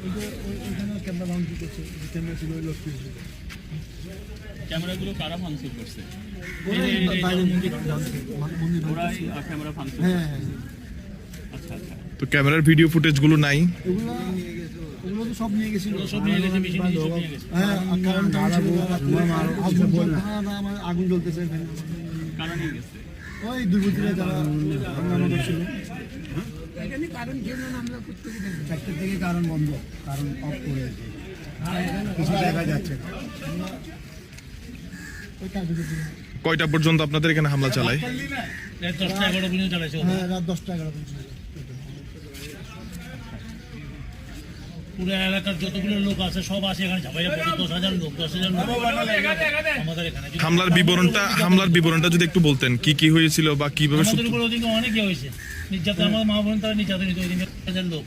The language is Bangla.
ক্যামেরা ভাঙচুর করছে ক্যামেরা ছিল ওই লোকটি ক্যামেরাগুলো কারা ভাঙচুর করছে ওরাই এই- এই- বাইরে মন্দির ভাঙছে, মন্দির ওরাই ভাঙছে। আহ, ক্যামেরা ভাঙচুর হ্যাঁ হ্যাঁ আচ্ছা আচ্ছা তো ক্যামেরার ভিডিও ফুটেজগুলো নাই ওগুলো ওগুলো তো সব নিয়ে গেছিল সব নিয়ে গেছে, মেশিন সব নিয়ে গেছে। হ্যাঁ কারণ আগুন হ্যাঁ, না, আমার আগুন জ্বলতেছে এখানে। নিয়ে গেছে ওই দুর্বৃত্তরা যারা করছিল দিকে কারণ বন্ধ কারণ অফ করে কিছু দেখা যাচ্ছে। কয়টা পর্যন্ত আপনাদের এখানে হামলা চালায়? দশটা এগারো পর্যন্ত চালাইছে হ্যাঁ রাত দশটা এগারো পর্যন্ত। পুরো এলাকার যতগুলো লোক আছে সব আছে এখানে ঝাপাই পড়ে দশ হাজার লোক দশ হাজার লোক। আমাদের এখানে হামলার বিবরণটা হামলার বিবরণটা যদি একটু বলতেন কি কি হয়েছিল বা কীভাবে আমাদের উপর ওদিকে অনেকে হয়েছে। নির্যাতন আমার মা বোন তারা নির্যাতনিত ওই দিকে হাজার লোক।